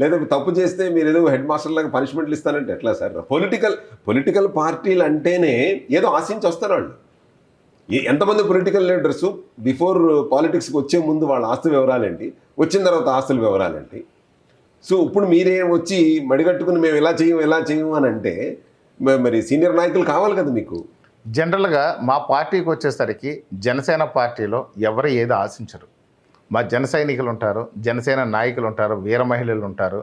లేదా తప్పు చేస్తే మీరు ఏదో హెడ్ మాస్టర్ లాగా పనిష్మెంట్లు ఇస్తానంటే ఎట్లా సార్? పొలిటికల్ పొలిటికల్ పార్టీలు అంటేనే ఏదో ఆశించి వస్తారు వాళ్ళు. ఎంతమంది పొలిటికల్ లీడర్స్ బిఫోర్ పాలిటిక్స్కి వచ్చే ముందు వాళ్ళ ఆస్తి వివరాలేంటి? వచ్చిన తర్వాత ఆస్తుల వివరాలేంటి? సో ఇప్పుడు మీరే వచ్చి మడిగట్టుకుని మేము ఇలా చేయం ఇలా చేయం అని అంటే మరి సీనియర్ నాయకులు కావాలి కదా మీకు. జనరల్గా మా పార్టీకి వచ్చేసరికి జనసేన పార్టీలో ఎవరు ఏది ఆశించరు. మా జన సైనికులు ఉంటారు జనసేన నాయకులు ఉంటారు వీర మహిళలు ఉంటారు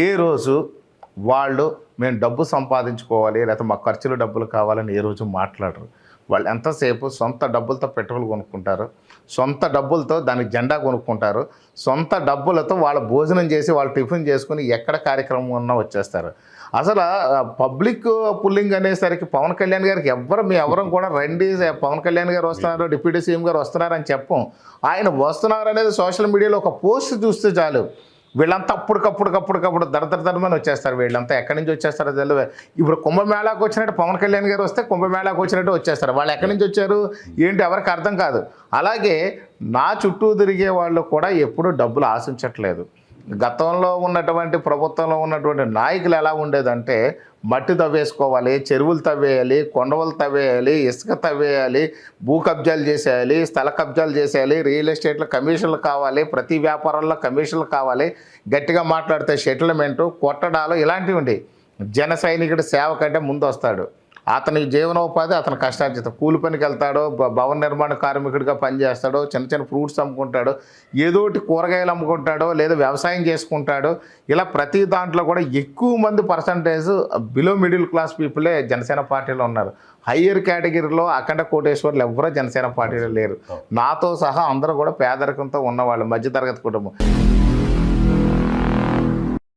ఏ రోజు వాళ్ళు మేము డబ్బు సంపాదించుకోవాలి లేకపోతే మా ఖర్చులు డబ్బులు కావాలని ఏ రోజు మాట్లాడరు. వాళ్ళు ఎంతసేపు సొంత డబ్బులతో పెట్రోల్ కొనుక్కుంటారు సొంత డబ్బులతో దానికి జెండా కొనుక్కుంటారు సొంత డబ్బులతో వాళ్ళ భోజనం చేసి వాళ్ళు టిఫిన్ చేసుకుని ఎక్కడ కార్యక్రమం ఉన్నా వచ్చేస్తారు. అసలు పబ్లిక్ పుల్లింగ్ అనేసరికి పవన్ కళ్యాణ్ గారికి ఎవ్వరు మీ ఎవరం కూడా రండి పవన్ కళ్యాణ్ గారు వస్తున్నారు డిప్యూటీ సీఎం గారు వస్తున్నారని చెప్పం. ఆయన వస్తున్నారు అనేది సోషల్ మీడియాలో ఒక పోస్ట్ చూస్తే చాలు. వీళ్ళంతా అప్పటికప్పటికప్పటికప్పుడు దర దరమని వచ్చేస్తారు. వీళ్ళంతా ఎక్కడి నుంచి వచ్చేస్తారో తెలియదు ఇప్పుడు కుంభమేళాకు వచ్చినట్టు పవన్ కళ్యాణ్ గారు వస్తే కుంభమేళాకు వచ్చినట్టు వచ్చేస్తారు. వాళ్ళు ఎక్కడి నుంచి వచ్చారు? ఏంటి ఎవరికి అర్థం కాదు. అలాగే నా చుట్టూ తిరిగే వాళ్ళు కూడా ఎప్పుడూ డబ్బులు ఆశించట్లేదు. గతంలో ఉన్నటువంటి ప్రభుత్వంలో ఉన్నటువంటి నాయకులు ఎలా ఉండేదంటే మట్టి తవ్వేసుకోవాలి చెరువులు తవ్వేయాలి కొండవలు తవ్వేయాలి ఇసుక తవ్వేయాలి భూ కబ్జాలు చేసేయాలి స్థల కబ్జాలు చేసేయాలి రియల్ ఎస్టేట్లో కమిషన్లు కావాలి ప్రతి వ్యాపారంలో కమిషన్లు కావాలి గట్టిగా మాట్లాడితే సెటిల్మెంటు కొట్టడాలు ఇలాంటివి ఉండే జన సైనికుడు సేవ కంటే ముందు వస్తాడు అతని జీవనోపాధి అతని కష్టార్జితం. కూలి పనికి వెళ్తాడో భవన నిర్మాణ కార్మికుడిగా పనిచేస్తాడో చిన్న చిన్న ఫ్రూట్స్ అమ్ముకుంటాడో ఏదో ఒకటి కూరగాయలు అమ్ముకుంటాడో లేదా వ్యవసాయం చేసుకుంటాడో ఇలా ప్రతి దాంట్లో కూడా ఎక్కువ మంది పర్సంటేజ్ బిలో మిడిల్ క్లాస్ పీపులే జనసేన పార్టీలో ఉన్నారు. హయ్యర్ కేటగిరీలో అఖండ కోటేశ్వర్లు ఎవరో జనసేన పార్టీలో లేరు. నాతో సహా అందరూ కూడా పేదరికంతో ఉన్నవాళ్ళు మధ్యతరగతి కుటుంబం.